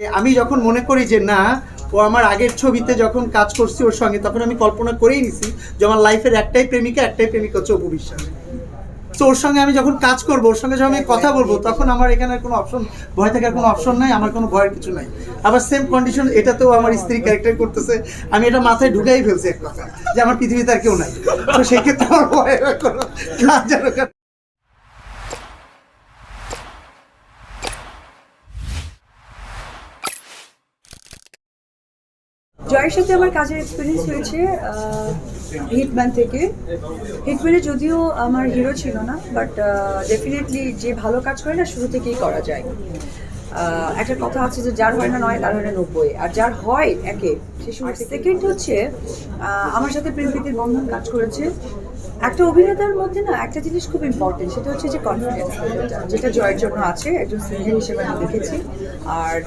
আমি যখন মনে করি যে না, ও আমার আগের ছবিতে যখন কাজ করছি ওর সঙ্গে, তখন আমি কল্পনা করেই নিছি যে আমার লাইফের একটাই প্রেমিকা, একটাই প্রেমিক হচ্ছে অপু বিশ্বাস। তো ওর সঙ্গে আমি যখন কাজ করব, ওর সঙ্গে যখন আমি কথা বলব, তখন আমার এখানে কোনো অপশন ভয় থাকার কোনো অপশন নাই, আমার কোনো ভয়ের কিছু নাই। আবার সেম কন্ডিশন এটাতেও আমার স্ত্রী ক্যারেক্টার করতেছে, আমি এটা মাথায় ঢুকাই ফেলছি এক কথা যে আমার পৃথিবীতে আর কেউ নাই। তো সেক্ষেত্রে আমার ভয়ের কোনো জয়ের সাথে আমার কাজের এক্সপিরিয়েন্স হয়েছে হিটম্যান থেকে। হিটম্যানে যদিও আমার হিরো ছিল না বাট ডেফিনেটলি যে ভালো কাজ করে না, শুরু থেকেই করা যায়। একটা কথা আছে যে যার হয় না নয়, তার হয় না নব্বই। আর যার হয় একে, সে শুরু সেকেন্ড হচ্ছে আমার সাথে প্রেম প্রীতির বন্ধন কাজ করেছে। একটা অভিনেতার মধ্যে না একটা জিনিস খুব ইম্পর্টেন্ট সেটা হচ্ছে যে কনফিডেন্স যেটা জয়ের জন্য আছে, একজন সিঙ্গার হিসেবে আমি দেখেছি। আর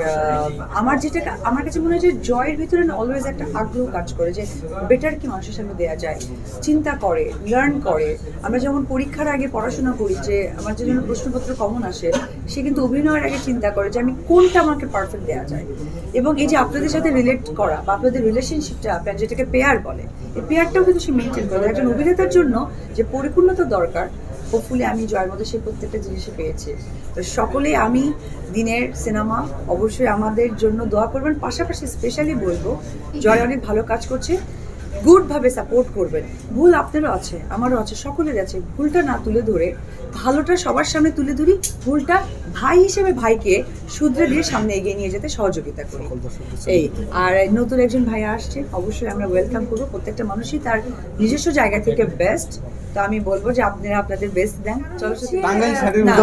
আমার যেটা আমার কাছে মনে হয় যে জয়ের ভিতরে না অলওয়েজ একটা আগ্রহ কাজ করে যে বেটার কি মানুষের সামনে দেওয়া যায়। চিন্তা করে লার্ন করে। আমরা যেমন পরীক্ষার আগে পড়াশোনা করি যে আমার যে জন্য প্রশ্নপত্র কমন আসে, সে কিন্তু অভিনয়ের আগে চিন্তা করে যে আমি কোনটা আমাকে পারফেক্ট দেওয়া যায়। এবং এই যে আপনাদের সাথে রিলেট করা বা আপনাদের রিলেশনশিপটা আপনার যেটাকে পেয়ার বলে, এই পেয়ারটাও কিন্তু সে মেনটেন করে। একজন অভিনেতার জন্য যে পরিপূর্ণতা দরকার হোপফুলি আমি জয়ের মধ্যে সেই প্রত্যেকটা জিনিসই পেয়েছি। তো সকলেই আমি দিনের সিনেমা অবশ্যই আমাদের জন্য দোয়া করবেন। পাশাপাশি স্পেশালি বলব, জয় অনেক ভালো কাজ করছে গুডভাবে সাপোর্ট করবেন। ভুল আপনারও আছে, আমারও আছে সকলের আছে। ভুলটা না তুলে ধরে ভালোটা সবার সামনে তুলে ধরি ভুলটা ভাই হিসেবে ভাইকে শুধরে দিয়ে সামনে এগিয়ে নিয়ে যেতে সহযোগিতা করি। এই আর নতুন একজন ভাই আসছে অবশ্যই আমরা ওয়েলকাম করব। প্রত্যেকটা মানুষই তার নিজস্ব জায়গা থেকে বেস্ট তো আমি বলব যে আপনারা আপনাদের বেস্ট দেন। না,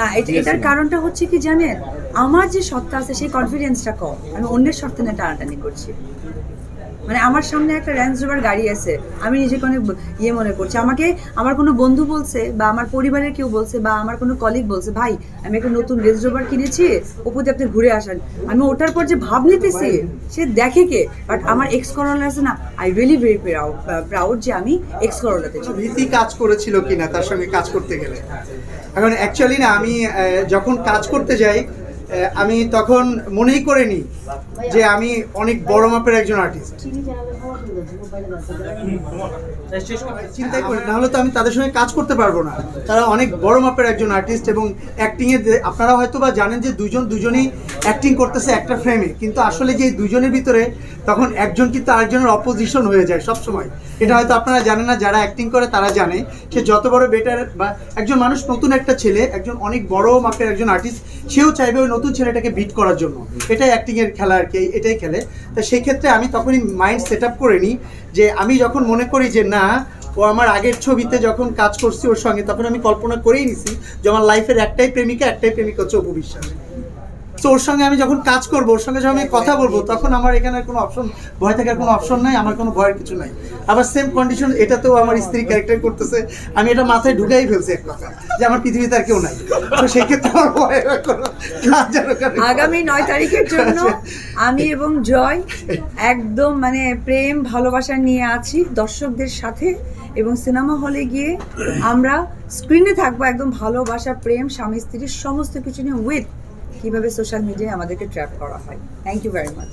না এটা এটার কারণটা হচ্ছে কি জানেন? আমার যে সত্তা আছে সেই কনফিডেন্সটা কম। আমি অন্যের সত্তা নিয়ে টানাটানি করছি। মানে আমার সামনে একটা রেঞ্জ রোভার গাড়ি আছে, আমি নিজেকে অনেক ইয়ে মনে করছি। আমাকে আমার কোনো বন্ধু বলছে বা আমার পরিবারের কেউ বলছে বা আমার কোনো কলিগ বলছে, ভাই, আমি একটা নতুন রেঞ্জ রোভার কিনেছি, ওপরে আপনি ঘুরে আসেন। আমি ওটার পর যে ভাব নিতেছি, সে দেখে কে? বাট আমার এক্স করোলা আছে না আই রিয়েলি ভেরি প্রাউড যে আমি এক্স করোলাতে ভীতি কাজ করেছিল কিনা তার সঙ্গে কাজ করতে গেলে? এখন অ্যাকচুয়ালি না, আমি যখন কাজ করতে যাই আমি তখন মনেই করে নিই যে আমি অনেক বড় মাপের একজন আর্টিস্ট চিন্তাই করি নাহলে তো আমি তাদের সঙ্গে কাজ করতে পারব না। তারা অনেক বড় মাপের একজন আর্টিস্ট এবং অ্যাক্টিংয়ে আপনারা হয়তো বা জানেন যে দুজন দুজনেই অ্যাক্টিং করতেছে একটা ফ্রেমে কিন্তু আসলে যে দুজনের ভিতরে তখন একজন কিন্তু আরেকজনের অপোজিশন হয়ে যায় সব সময় এটা হয়তো আপনারা জানেন না, যারা অ্যাক্টিং করে তারা জানে। সে যত বড় বেটার বা একজন মানুষ নতুন একটা ছেলে, একজন অনেক বড় মাপের একজন আর্টিস্ট সেও চাইবে ওই নতুন ছেলেটাকে বিট করার জন্য। এটাই অ্যাক্টিংয়ের খেলা আর কি এটাই খেলে। তো সেই ক্ষেত্রে আমি তখনই মাইন্ড সেট আপ করে নিই যে আমি যখন মনে করি যে না, ও আমার আগের ছবিতে যখন কাজ করছি ওর সঙ্গে, তখন আমি কল্পনা করেই নিছি যে আমার লাইফের একটাই প্রেমিকা, একটাই প্রেমিক হচ্ছে অপু তো ওর সঙ্গে আমি যখন কাজ করব, ওর সঙ্গে যখন আমি কথা বলব, তখন আমার এখানে কোনো অপশন ভয় থাকার কোনো অপশন নাই, আমার কোনো ভয়ের কিছু নাই। আবার সেম কন্ডিশন এটাতেও আমার স্ত্রী ক্যারেক্টার করতেছে। আমি এটা মাথায় ঢুকাই ফেলছি এক কথা যে আমার পৃথিবীতে আর কেউ নাই। তো সেক্ষেত্রে আমার করে- আগামী নয় তারিখের জন্য আমি এবং জয় একদম মানে প্রেম, ভালোবাসা নিয়ে আছি দর্শকদের সাথে এবং সিনেমা হলে গিয়ে আমরা স্ক্রিনে থাকব একদম ভালোবাসা, প্রেম, স্বামী, স্ত্রীর সমস্ত কিছু নিয়ে উইথ কীভাবে সোশ্যাল মিডিয়ায় আমাদেরকে ট্র্যাপ করা হয় থ্যাংক ইউ ভেরি মাচ.